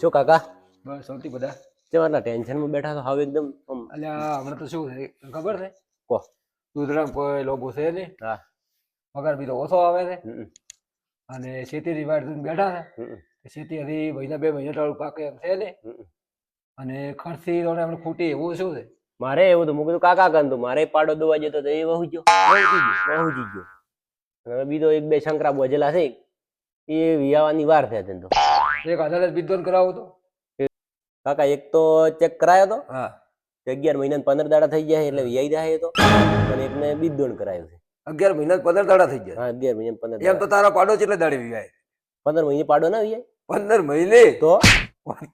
શું કાકા? બસ સૌથી બધા. કેવાના ટેન્શનમાં બેઠા તો હવે એકદમ અલ્યા હમણાં તો શું છે? ખબર છે? કો. દૂધરામ કોઈ લોગો છે ને હા. પગાર બી તો ઓછો આવે છે. અને ખેતી રિવાડ બેઠા છે. ખેતી હજી મહિના બે મહિના ટાળું પાકે એમ છે ને. અને ખર્ચી તો એમને ખૂટી એવું શું છે? મારે એવું તો મૂકું કાકા કંતું મારે પાડો દોવા જતો તો એ વહુ ગયો. વહુજી ગયો. હવે બીજો એક બે શંકરા બોજેલા છે. એ વિયાવાની વાર છે તો. એક અદાલત વિદ્વાન કરાવો તો. કાકા એક તો ચેક કરાયો તો હા. અગિયાર મહિના પંદર દાડા થઈ ગયા એટલે વિયાઈ જાય તો. અને એકને બીજોણ કરાયો છે. અગિયાર મહિના પંદર દાડા થઈ ગયા? હા અગિયાર મહિના પંદર એમ તો તારા પાડો કેટલે દાડે વિવાય પંદર મહિને પાડો ના વિયાય? પંદર મહિને? તો?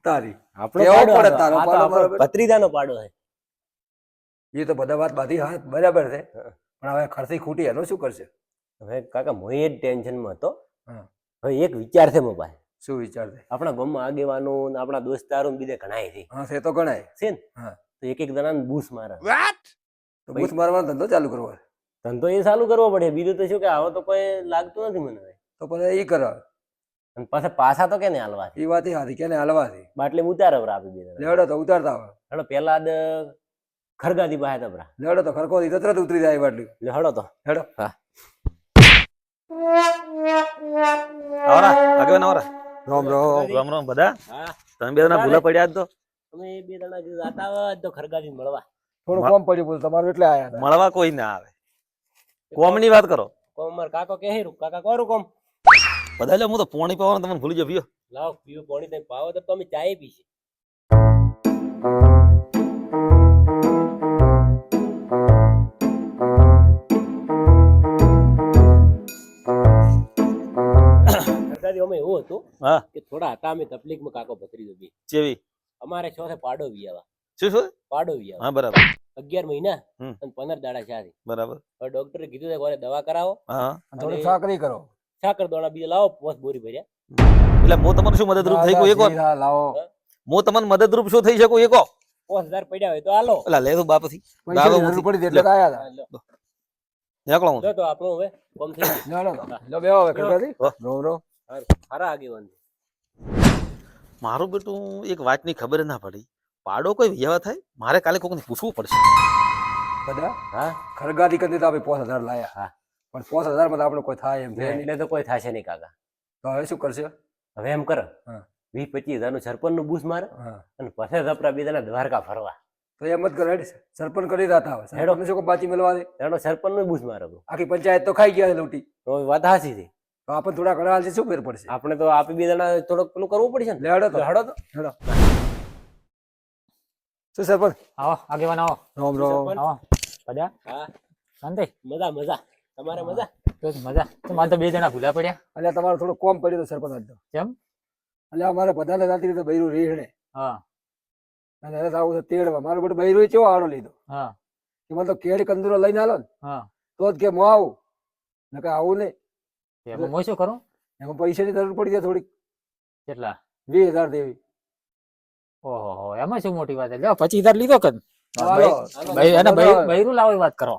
તારી. આપણો પાડો તારો પાડો ભત્રીજાનો પાડો છે. એ તો બધા વાત બાધી હા બરાબર છે. પણ હવે ખર્ચી ખૂટી એનો શું કરશે? હવે કાકા હું એ જ ટેન્શનમાં હતો. હવે એક વિચાર છે મોબાઈલ શું વિચાર છે આપણા ગામમાં આગેવાનો ને આપણા દોસ્તારો ને બીજે ઘણાય છે. હા છે તો ગણાય છે ને? હા. તો એક એક જણાને બૂસ મારે. તો બૂસ મારવાનો ધંધો ચાલુ કરવો ધંધો એ ચાલુ કરવો પડે. બીજું તો શું કે આવો તો કોઈ લાગતું નથી મને. તો પછી એ કરો અને પાછા પાછા તો કેને હાલવા એ વાત હારી કેને હાલવાથી બાટલી ઉતારે બરા આપી દીધા લેવડો તો ઉતારતા આવે હેડો પેલા દ ખરગાથી બહાર તબરા બરા લેવડો તો ખરકો દી તરત ઉતરી જાય બાટલી. લેવડો તો. હેડો. આવરા આગેવાન આવરા. રામ રામ. રામ રામ બધા? તમે બે જણા ભૂલા પડ્યા તો? તમે બે જણા જે જાતા હોય તો ખરગાજી મળવા. થોડું કોમ પડ્યું બોલ તમારું એટલે આયા મળવા કોઈ ના આવે. કોમની વાત કરો. કોમ માર કાકો કે હેરું કાકા કોરું કોમ? બધા લે હું તો પોણી પાવાનું તમને ભૂલી જાવ પીયો લાવ પીયો પાણી તમે પાવો તો તમે ચાય પીશે. ખરગાથી એવો હતો હા. કે થોડા હતા અમે તકલીફમાં કાકો ભત્રીજો બી. જેવી અમારે છો છે પાડો વિયાવા શું શું? પાડો વિયાવા હા બરાબર. અગિયાર મહિના અને પંદર દાડા ચારી બરાબર. હવે ડોક્ટરે કીધું છે કોને દવા કરાવો. થોડી સાકરી કરો. સાકર દોડા બીજા લાવો પોસ બોરી ભર્યા. એટલે હું તમને શું મદદરૂપ થઈ ગયું એકો લાવો. હું? તમને મદદરૂપ શું થઈ શકું એકો પોસ હજાર પડ્યા હોય તો આલો એટલે લે તું બાપથી. પૈસાની જરૂર પડી દે એટલે આયા હતા. નીકળો હું તો આપણો હવે કોમ થઈ ગયું. લો બેહો હવે ખરકાથી રો રામ. હારા આગેવાન મારું બેટું એક વાતની ખબર ના પડી. પાડો કોઈ વ્યવહાર થાય? મારે કાલે કોકને પૂછવું પડશે. બધા? હા? ખરગાથી કરી તો આપણે પાંચ હજાર લાયા. હા. પણ પાંચ હજારમાં આપણે કોઈ થાય એમ છે. એટલે તો કોઈ થશે નહીં કાકા. તો હવે શું કરશે? હવે એમ કર. હા. વીસ પચીસ હજારનું સરપંચનું બૂસ મારે અને પછી ધપરા બીજાના દ્વારકા ફરવા. તો એમ જ કરે હેડ. સરપંચ કરી રહ્યા હતા. હેડો. સરપંચ શું કોઈ બાચી મેળવા દે? એનો સરપંચનું બૂસ મારે આખી પંચાયત તો ખાઈ ગયા લૂટી લૂંટી. તો વાત હાસી છે. તો આપણે થોડા ઘણા હાલથી શું ફેર પડશે. આપણે તો આપી બે જણા થોડોક પેલું કરવું પડશે ને? હડો તો. હડો તો. હડો. શું સરપંચ? આવો આગેવાન આવો. રોમ રોમ. આવો. બધા હા. શાંતિ? મજા મજા. તમારે મજા? તો મજા. તો તો બે જણા ભૂલા પડ્યા. એટલે તમારે થોડું કોમ પડ્યું હતું સરપંચ આજ તો. કેમ? એટલે અમારે બધાને રાતી રીતે બૈરું રેહણે હા. અને હવે આવું તેડવા. મારું બધું બૈરું ચેવો આડો લીધો? હા. કે મને તો કેળ કંદુરો લઈને આલો ને હા. તો જ કે હું આવું. નકર આવું નહીં. એમાં મોય શું કરું? એમાં પૈસાની જરૂર પડી જાય થોડીક. કેટલા? બે હજાર દેવી. ઓહો હો એમાં શું મોટી વાત છે? લ્યો પચીસ હજાર લીધો કદ. ભાઈ બૈરું- બૈરું લાવો વાત કરો.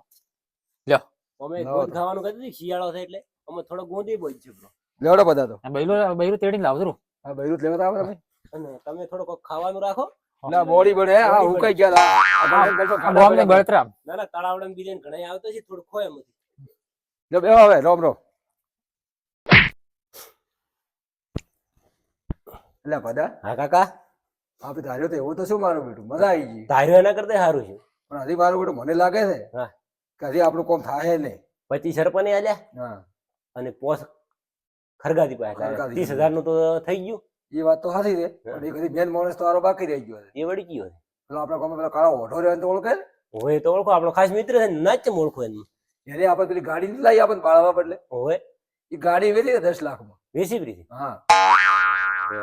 અમે ગોંદ ખાવાનું કીધું હતું, શિયાળો છે એટલે અમે થોડો ગોંદી બોલ છે. લેવડો બધા તો આ બૈરું બૈરું તેડીને લાવજો હા બૈરું લેવા આવો તમે. અને તમે થોડો કોક ખાવાનું રાખો. ના મોડી બળે હા મોડી હું કઈ ગયા. આ આ ગામને પડ્યા. બળતરામ ના ના તળાવડા બીજે ઘણા આવતો છે થોડું ખોય એમ લો બે હવે રોમ રોમ. એટલે પદા હા કાકા. આપણે ધાર્યો તો એવું તો શું મારું બેટું? મજા આવી ગઈ. ધાર્યો એના કરતા સારું છે. પણ હજી મારું બેટું મને લાગે છે કે હજી આપણું કોમ થાય નહીં. પચીસ સરપંચ આલ્યા? હા. અને પોસ ખરગાથી પાસે ત્રીસ હજારનું તો થઈ ગયું. એ વાત તો સાચી છે પણ એક હજી મેન માણસ તો આરો બાકી રહી ગયો એ વળી ગયો પેલો આપણા ગામમાં પેલો કાળો ઓઢો રહ્યો તો ઓળખે હોય તો ઓળખો. આપણો ખાસ મિત્ર છે નાચ ચમ ઓળખો એને એને આપણે પેલી ગાડી લાવી આપણને બાળવા બદલે? હોય એ ગાડી વેચી દસ લાખમાં. વેસી પ્રીતિ હા.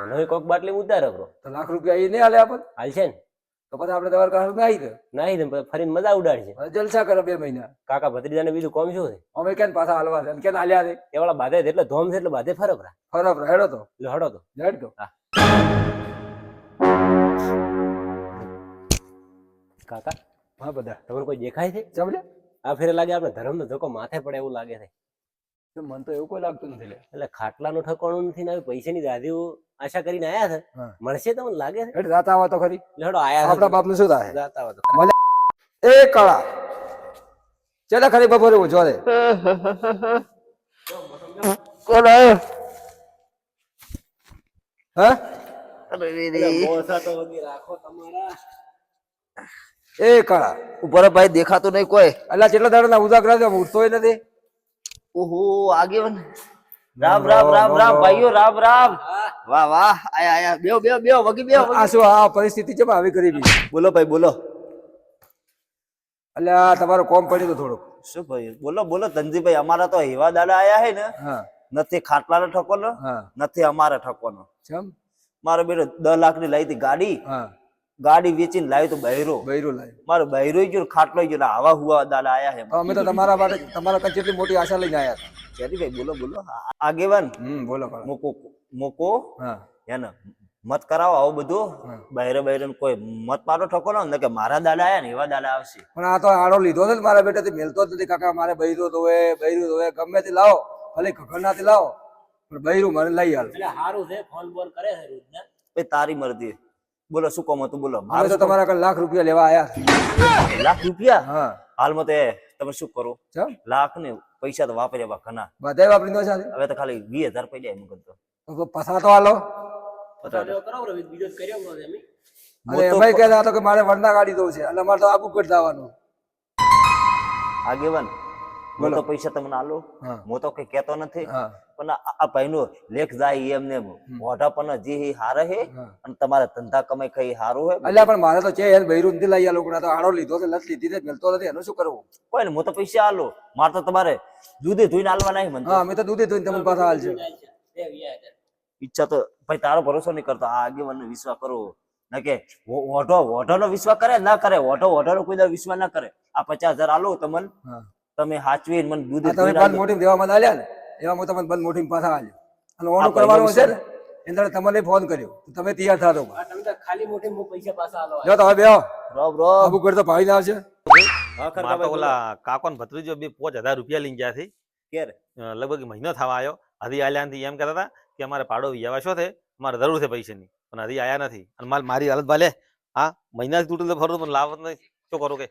નવી કોક બાટલી ઉધાર કરો. તો લાખ રૂપિયા એ નહીં હાલે આપણ? હાલ છે ને. તો પછી આપણે તમારે કાઢ આવી દે નાહી દે ફરી મજા ઉડાડશે જલસા કરો બે મહિના. કાકા ભત્રીજાને બીજું કોમ શું છે? અમે કેમ પાછા હાલવા છે? કેમ હાલ્યા છે? એવાળા બાધે છે એટલે ધોમ છે એટલે બાધે ફરક રા ફરક હેડો તો. હેડો તો. હેડ તો. કાકા હા બધા. તમને કોઈ દેખાય છે? ચમલે આ ફેરે લાગે આપણે ધર્મનો ધક્કો માથે પડે એવું લાગે છે. મને તો એવું કોઈ લાગતું નથી લે એટલે ખાટલાનું ઠકવાનું નથી ને પૈસાની દાદીઓ આશા કરીને આયા છે? મળશે તમને લાગે છે? એટલે રાત આવા તો ખરી. લડો આયા આપણા બાપનું શું થાય? જાતા હોય તો એ કળા. ચલા ખરી બપોરે ઉજો રે. કોણ આયો? હા? મોસા તો વગી રાખો તમારા. એ કળા. ઉપર ભાઈ દેખાતું નહીં કોઈ. અલ્યા કેટલા દાડા ઉજાગરા ઉઠતો નથી. ઓહો આગેવાન. રામ રામ રામ રામ ભાઈઓ રામ રામ. વાહ વાહ આયા આયા. બેવ બેવ બેવ વગી બેવ આ શું આ પરિસ્થિતિ છે આવી કરી બી બોલો ભાઈ બોલો. અલ્યા તમારો કોમ પડ્યું તો થોડુંક. શું ભાઈ? બોલો બોલો ધનજીભાઈ અમારા તો એવા દાડા આયા હે ને. નથી ખાટલાનો ઠકોનો હા. નથી અમારા ઠકોનો. ચમ. મારો બેટો દસ લાખની લઈ હતી ગાડી હા. ગાડી વેચીને લાવી તો બહેરો બૈરું લાવ્યો. મારો બહેરો ગયો ખાટલો ગયો આવા હુવા દાદા આયા હે અમે તો તમારા માટે તમારા કાંઈ કેટલી મોટી આશા લઈને આવ્યા હતા? ચેરીભાઈ બોલો બોલો. આગેવાન હમ બોલો મોકો મોકો. હા. એને મત કરાવો આવું બધું. બહેરે બહેરે કોઈ મત મારો ઠકો ને કે મારા દાડા આયા ને એવા દાડા આવશે. પણ આ તો આડો લીધો છે ને મારા બેટાથી મેલતો જ નથી. કાકા મારે બૈરો ધોવે બૈરું ધોવે ગમે તે લાવો. ભલે ઘરનાથી લાવો પણ બૈરું મને લઈ હાલ એટલે સારું છે ફોન બોલ કરે છે રોજ ને તારી મરજી. બોલો શું કહો તું બોલો મારે તો તમારા કાંઈ લાખ રૂપિયા લેવા આયા લાખ રૂપિયા? હા. હાલમાં તે તમે શું કરો? લાખ ને પૈસા તો વાપર્યા બા ઘણા. બધાય વાપરી દો સાથે હવે તો ખાલી વીસ હજાર પડ્યા એમ કરતો. તો પસા તો હાલો. પસા તો કરાવો રવિ બીજો કર્યો અમે. અને એમાંય કહેતા હતા કે મારે વરના ગાડી દઉં છે. એટલે મારે તો આગું કરી આવવાનું આગેવાન. તો પૈસા તમને આલો. તો કઈ કેતો નથી. પણ આ- ભાઈ ભાઈનો લેખ જાય એમને મોઢા પણ જે હારે હે અને તમારા ધંધા કમાઈ કઈ હારું હે. એટલે પણ મારે તો છે એને બૈરું નથી લઈ લોકો તો આડો લીધો છે લસ લીધી મળતો નથી. એનું શું કરવું? કોઈ ને તો પૈસા આલો. મારે તો તમારે દૂધે ધોઈને આલવા નહીં મને હા અમે તો દૂધે ધોઈને તમને પાછા હાલ છે બે વીયા હજાર. ઈચ્છા તો ભાઈ તારો ભરોસો નહીં કરતો. આ મને વિશ્વાસ કરો ના કે વો- વોઢો નો વિશ્વાસ કરે ના કરે. વોઢો નો કોઈ વિશ્વાસ ના કરે. આ પચાસ હજાર આલો તમને તમે હાચવીને મને દૂધ તમે બંધ મોટી દેવામાં આલ્યા ને? એવા હું તમને બંધ મોટી પાછા આલ્યો. અને ઓનું કરવાનું છે. ને એને તમને ફોન કર્યો. તમે તૈયાર થા દો તમે ખાલી મોટી મો પૈસા પાછા આલો જો તમે બેહો. રોબ રોબ. આબુ કરતો ભાઈ ના આવશે. હા તો ઓલા કાકોન ભત્રીજો બે પોચ હજાર રૂપિયા લઈને ગયા છે. કેર? લગભગ મહિનો થવા આવ્યો હજી આલ્યા નથી. એમ કહેતા હતા કે અમારે પાડો વિયાવા શો છે? અમારે જરૂર છે પૈસાની. પણ હજી આયા નથી. અને માલ મારી હાલત ભાલે હા મહિનાથી તૂટેલ તો ફરું પણ લાવત નહીં શું કરું કે?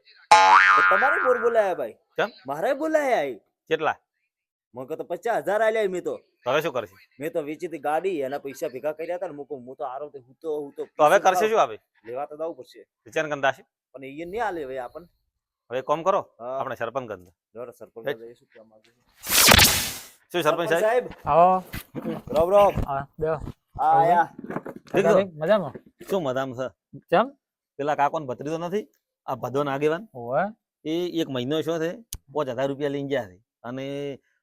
તમારે બોર બોલાયા ભાઈ? કેમ? મારે બોલાયા કેટલા? મને કહો તો પચાસ હજાર આલ્યા મેં તો. તો હવે શું કરશે? મેં તો વેચી હતી ગાડી એના પૈસા ભેગા કર્યા હતા ને મૂકો હું તો આરો હું તો હું તો તો હવે કરશે શું આવે લેવા તો દઉં પડશે. વિચાર ગંદા છે પણ એ નહીં આલે હવે આપણને હવે કોમ કરો આપણે સરપંચ જોડો સરપંચ. શું કામ શું સરપંચ સાહેબ સાહેબ? આવો. રોબ રોબ હા બે. આયા. મજામાં? શું મજામાં છે? કેમ? પેલા કાકોને ભત્રીજો નથી? આ ભદોન આગેવાન એ એક મહિનો શું છે પાંચ હજાર રૂપિયા લઈને ગયા છે. અને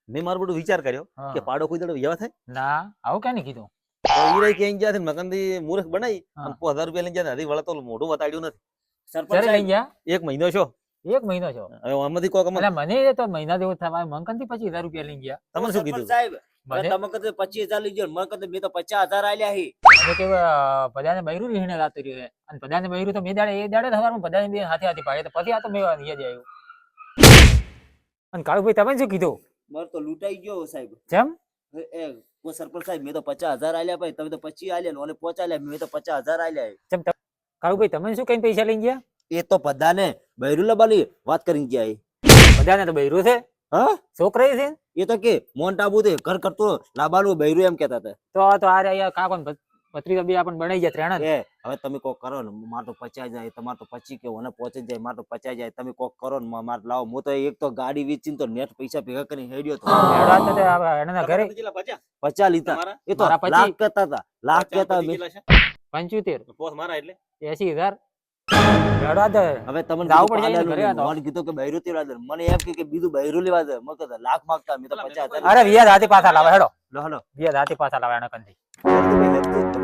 મેં મારું બધું વિચાર કર્યો કે પાડો કોઈ દાડો વ્યવહાર થાય? ના આવું ક્યાં કીધું? તો ઈ ક્યાંય ગયા છે મકાનથી મૂર્ખ બનાવી અને પાંચ હજાર રૂપિયા લઈને ગયા હજી વળે તો મોઢું બતાડ્યું નથી. સરપંચ લઈ ગયા? એક મહિનો છો એક મહિનો છો હવે આમાંથી કોક મને તો મહિના જેવો થવા મંકન પછી હજાર રૂપિયા લઈ ગયા. તમે શું કીધું? સાહેબ તમે પચીસ હજાર લીધો મને મેં તો પચાસ હજાર આલ્યા હી. કે બધાને બૈરું રીહણે રાતું રહ્યું છે. અને બધાને બૈરું તો મેં દાડે એ દાડે સવારમાં બધાને બે હાથે હાથે પાડે તો પછી આ તો મેં અહીંયા જ આવ્યું. અને કાળુભાઈ તમે શું કીધું? મારે તો લૂંટાઈ ગયો સાહેબ. જેમ? એ સરપંચ સાહેબ મેં તો પચાસ હજાર આલ્યા ભાઈ. તમે તો પચીસ આલ્યા ઓલે પોચ આલ્યા મેં તો પચાસ હજાર આલ્યા જેમ કાળુભાઈ તમે શું કઈ પૈસા લઈ ગયા? એ તો બધાને બૈરું લબાલી વાત કરી ગયા એ. બધાને તો બૈરું છે. હા? છોકરા છે એ તો કે મોન્ટ આબુ તે ઘર કરતો લાબાનું બૈરું એમ કેતા હતા. તો આ તો આ રહ્યા કાકો ને પત્રી બે આપણને બનાવી જાય ત્રણ એ હવે તમે કોક કરો ને માર તો પચાઈ જાય તમારે તો પચી કેવો મને પહોંચી જાય માર તો પચાઈ જાય તમે કોક કરો ને માર લાવો. હું તો એક તો ગાડી વેચીને તો નેટ પૈસા ભેગા કરીને હેડ્યો તો. એના ઘરે. પચા લીધા. એ તો લાખ કહેતા હતા લાખ કહેતા પંચોતેર. મારા એટલે? એસી હજાર. હવે તમને જાવ ઘરે તો. મને કીધું કે બૈરું દે. મને એમ કે કે બીજું બૈરું લેવા દે. મેં કીધું લાખ માંગતા મેં તો પચાસ અરે વ્યાજ હાથે પાછા લાવે હેડો. લો, હાલો. વ્યાજ હાથે પાછા લાવે એને તમે